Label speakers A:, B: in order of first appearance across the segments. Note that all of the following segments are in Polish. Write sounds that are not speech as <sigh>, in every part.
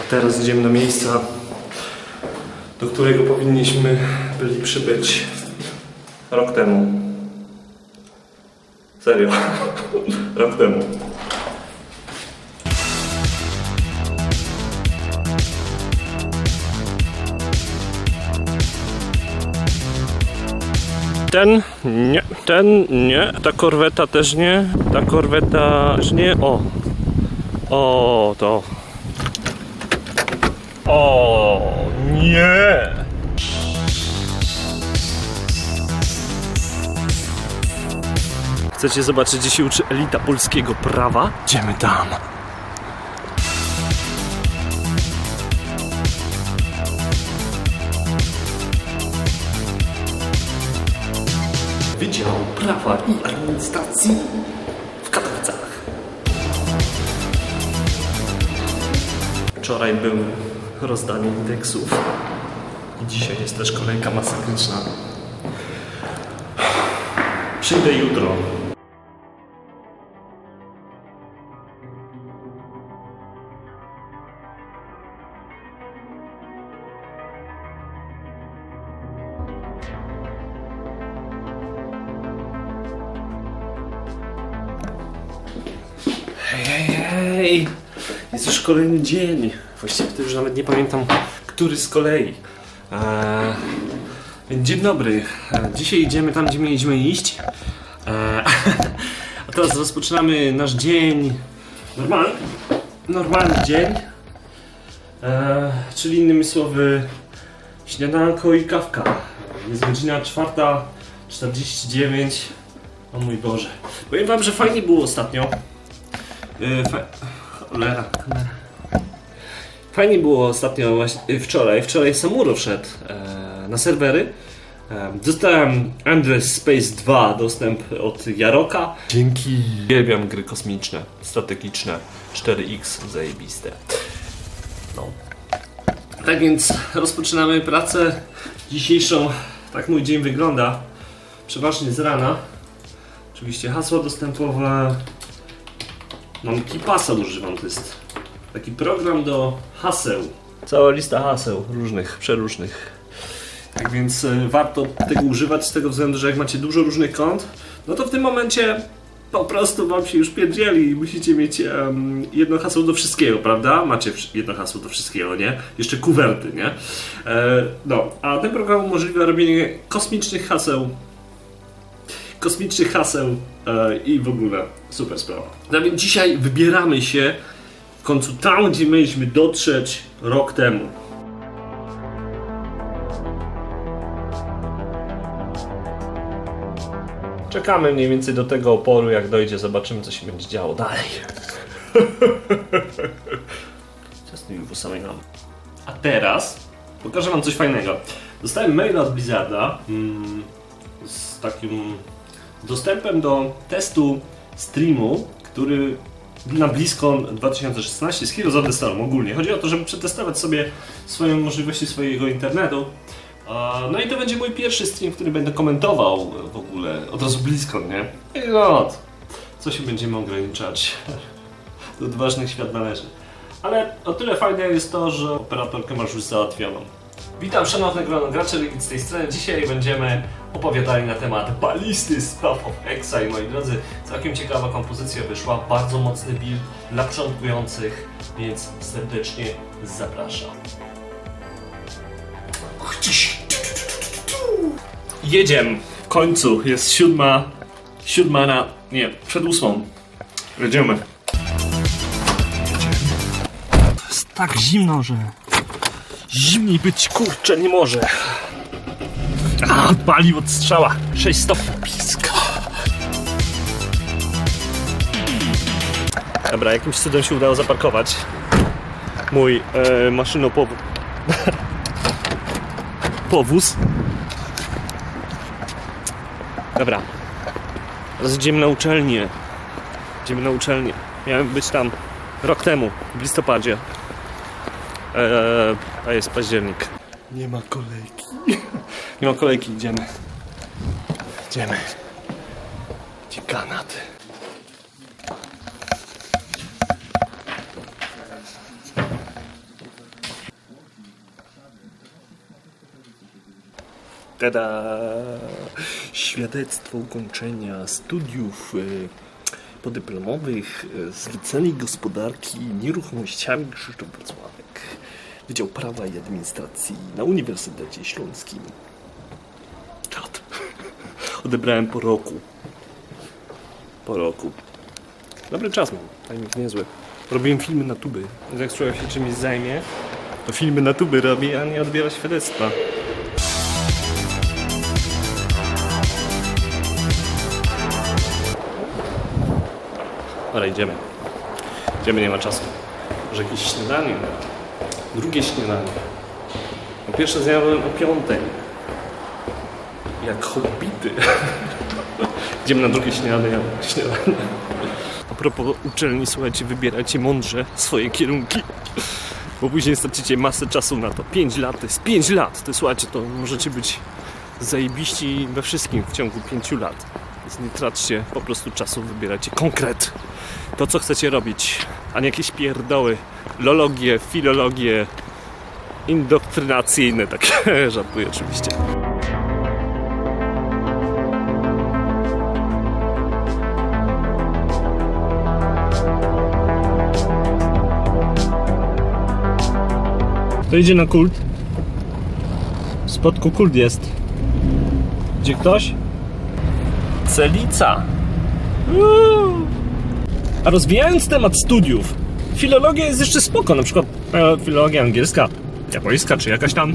A: A teraz idziemy do miejsca, do którego powinniśmy byli przybyć rok temu. Serio. <laughs> rok temu. Ten nie, ten nie, ta korweta też nie, ta korweta też nie. O, o, to. O, nie! Chcecie zobaczyć, gdzie się uczy elita polskiego prawa? Idziemy tam. Wydział Prawa i Administracji w Katowicach. Wczoraj był rozdanie indeksów i dzisiaj jest też kolejka masakryczna. Przyjdę jutro. Hej, hej, hej! Jest już kolejny dzień. Właściwie to już nawet nie pamiętam, który z kolei. Eee, dzień dobry. Eee, dzisiaj idziemy tam, gdzie mieliśmy iść. Eee, <laughs> a teraz rozpoczynamy nasz dzień. Normalny, normalny dzień. Eee, czyli innymi słowy, śniadanko i kawka. Jest godzina 4.49. O mój Boże. Powiem wam, że fajnie było ostatnio. Yy, fa- cholera. Fajnie było ostatnio, właśnie, yy, wczoraj. Wczoraj Samuro wszedł e, na serwery. E, dostałem Endless Space 2 dostęp od Jaroka. Dzięki. Uwielbiam gry kosmiczne, strategiczne, 4X, zajebiste. No. Tak więc rozpoczynamy pracę dzisiejszą. Tak mój dzień wygląda. Przeważnie z rana. Oczywiście hasło dostępowe, Mam Kipasa używam, to jest taki program do haseł. Cała lista haseł różnych, przeróżnych. Tak więc e, warto tego używać z tego względu, że jak macie dużo różnych kont, no to w tym momencie po prostu wam się już pierdzieli i musicie mieć em, jedno hasło do wszystkiego, prawda? Macie jedno hasło do wszystkiego, nie? Jeszcze kuwerty, nie? E, no, a ten program umożliwia robienie kosmicznych haseł kosmicznych haseł e, i w ogóle super sprawa. No więc dzisiaj wybieramy się końcu tam, gdzie mieliśmy dotrzeć rok temu. Czekamy mniej więcej do tego oporu, jak dojdzie, zobaczymy co się będzie działo dalej. Co z tymi włosami mam? A teraz pokażę wam coś fajnego. Dostałem maila od Blizzarda mm, z takim dostępem do testu streamu, który na BlizzCon 2016 z Heroes of the Storm ogólnie. Chodzi o to, żeby przetestować sobie swoje możliwości swojego internetu. No i to będzie mój pierwszy stream, który będę komentował w ogóle od razu BlizzCon, nie? I no, co się będziemy ograniczać? <laughs> Do odważnych świat należy. Ale o tyle fajne jest to, że operatorkę masz już załatwioną. Witam szanowne grono gracze Legit z tej strony. Dzisiaj będziemy opowiadali na temat balisty z Path of Exile. Moi drodzy, całkiem ciekawa kompozycja wyszła, bardzo mocny build dla początkujących, więc serdecznie zapraszam. Jedziemy. W końcu jest siódma, siódma na, nie, przed ósmą. Jedziemy. To jest tak zimno, że zimniej być kurczę nie może. A, pali od strzała. 6 stopni piska. Dobra, jakimś cudem się udało zaparkować. Mój e, maszynopow... <laughs> powóz. Dobra. Teraz idziemy na uczelnię. Idziemy na uczelnię. Miałem być tam rok temu, w listopadzie. Eee, a jest październik. Nie ma kolejki. <laughs> Nie ma kolejki, idziemy. Idziemy. Gdzie kanat?
B: Tada! Świadectwo ukończenia studiów e, podyplomowych e, z Licenej Gospodarki Nieruchomościami Krzysztof Wrocławek. Wydział Prawa i Administracji na Uniwersytecie Śląskim. Czad. <laughs> Odebrałem po roku. Po roku. Dobry czas mam, tajnik niezły. Robiłem filmy na tuby. Jak człowiek się czymś zajmie, to filmy na tuby robi, a nie odbiera świadectwa. Ale idziemy. Idziemy, nie ma czasu. Może jakieś śniadanie? Drugie śniadanie. No pierwsze zjadłem o piątej. Jak hobbity. <laughs> Idziemy na drugie śniadanie. śniadanie. A propos uczelni, słuchajcie, wybierajcie mądrze swoje kierunki. Bo później stracicie masę czasu na to. 5 lat to jest 5 lat. To słuchajcie, to możecie być zajebiści we wszystkim w ciągu 5 lat. Więc nie traćcie po prostu czasu, wybierajcie konkret. To, co chcecie robić, a nie jakieś pierdoły, lologie, filologie, indoktrynacyjne, takie <laughs> żartuję oczywiście. To idzie na kult. W spodku kult jest. Gdzie ktoś? Celica. Uuu. A rozwijając temat studiów, filologia jest jeszcze spoko, na przykład e, filologia angielska, japońska czy jakaś tam.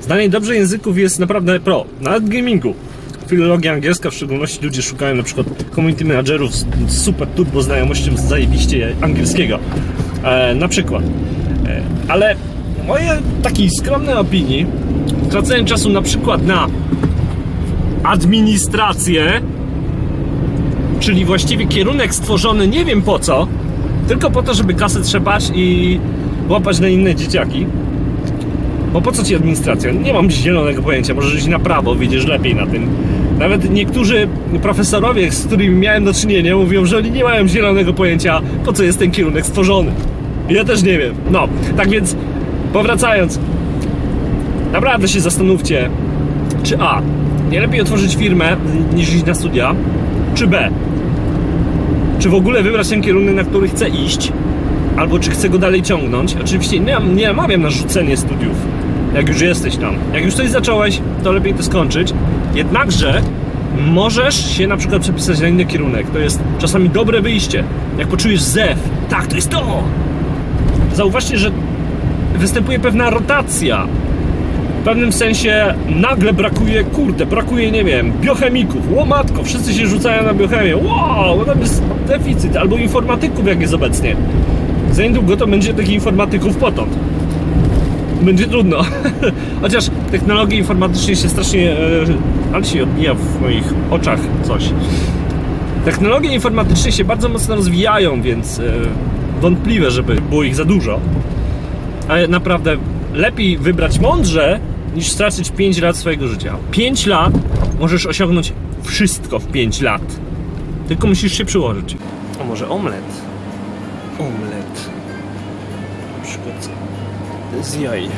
B: Znanie dobrze języków jest naprawdę pro, nawet gamingu. Filologia angielska, w szczególności ludzie szukają na przykład community managerów z z super turbo znajomością z zajebiście angielskiego. E, na przykład. E, ale moje takiej skromnej opinii, tracenie czasu na przykład na administrację, czyli właściwie kierunek stworzony nie wiem po co, tylko po to, żeby kasę trzepać i łapać na inne dzieciaki. Bo po co ci administracja? Nie mam zielonego pojęcia, możesz iść na prawo, widzisz lepiej na tym. Nawet niektórzy profesorowie, z którymi miałem do czynienia, mówią, że oni nie mają zielonego pojęcia, po co jest ten kierunek stworzony. Ja też nie wiem. No, tak więc powracając, naprawdę się zastanówcie, czy A, nie lepiej otworzyć firmę niż iść na studia, czy B, czy w ogóle wybrać ten kierunek, na który chcę iść, albo czy chcę go dalej ciągnąć. Oczywiście nie, nie namawiam na rzucenie studiów, jak już jesteś tam. Jak już coś zacząłeś, to lepiej to skończyć. Jednakże możesz się na przykład przepisać na inny kierunek. To jest czasami dobre wyjście. Jak poczujesz zew, tak, to jest to! Zauważcie, że występuje pewna rotacja. Pewnym sensie nagle brakuje, kurde, brakuje, nie wiem, biochemików, łomatko, wszyscy się rzucają na biochemię, wow, tam jest deficyt, albo informatyków, jak jest obecnie. Za niedługo to będzie takich informatyków potąd. Będzie trudno. <laughs> Chociaż technologie informatyczne się strasznie, e, ale się odbija w moich oczach coś. Technologie informatyczne się bardzo mocno rozwijają, więc e, wątpliwe, żeby było ich za dużo. Ale naprawdę lepiej wybrać mądrze, niż stracić 5 lat swojego życia. 5 lat możesz osiągnąć wszystko w 5 lat. Tylko musisz się przyłożyć. A może omlet? Omlet. Na przykład z jaj.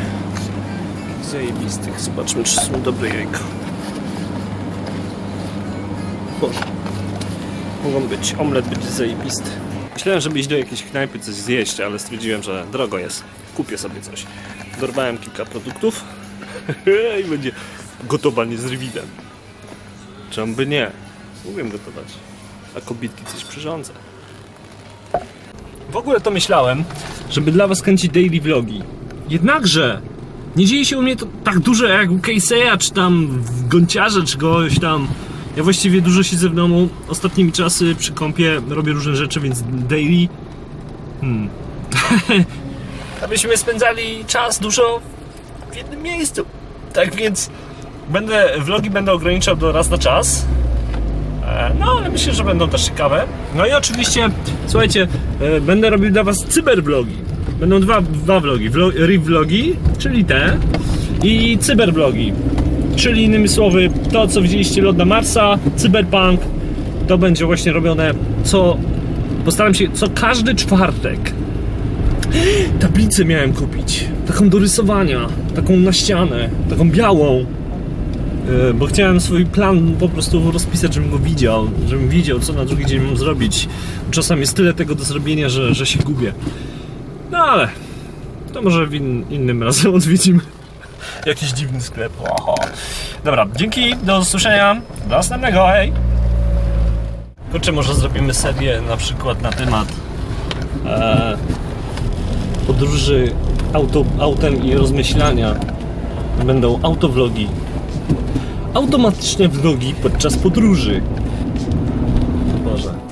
B: Zajebistych. Zobaczmy, czy są dobre jajka. Boże. Mogą być. Omlet będzie zajebisty. Myślałem, żeby iść do jakiejś knajpy coś zjeść, ale stwierdziłem, że drogo jest. Kupię sobie coś. Dorwałem kilka produktów <laughs> i będzie gotowanie z rywidem. Czemu by nie? Umiem gotować. A kobietki coś przyrządzę. W ogóle to myślałem, żeby dla was kręcić daily vlogi. Jednakże nie dzieje się u mnie to tak dużo jak u Casey'a, czy tam w Gonciarza, czy kogoś tam. Ja właściwie dużo siedzę w domu. Ostatnimi czasy przy kąpie robię różne rzeczy, więc daily... Hmm. <laughs> Abyśmy spędzali czas dużo w jednym miejscu. Tak więc będę, vlogi będę ograniczał do raz na czas. E, No, ale myślę, że będą też ciekawe. No i oczywiście, słuchajcie, e, będę robił dla Was cybervlogi. Będą dwa, dwa vlogi. Vlog, revlogi, czyli te, i cybervlogi. Czyli innymi słowy, to co widzieliście lot na Marsa, cyberpunk, to będzie właśnie robione co. Postaram się co każdy czwartek. Tablicę miałem kupić. Taką do rysowania, taką na ścianę, taką białą. E, Bo chciałem swój plan po prostu rozpisać, żebym go widział, żebym widział, co na drugi dzień mam zrobić. Czasami jest tyle tego do zrobienia, że, że się gubię. No ale to może w in, innym razem <laughs> odwiedzimy jakiś dziwny sklep. Oho. Dobra, dzięki, do usłyszenia, do następnego, hej! Kurczę, może zrobimy serię na przykład na temat e, podróży auto, autem i rozmyślania będą autovlogi. Automatycznie vlogi podczas podróży. Boże.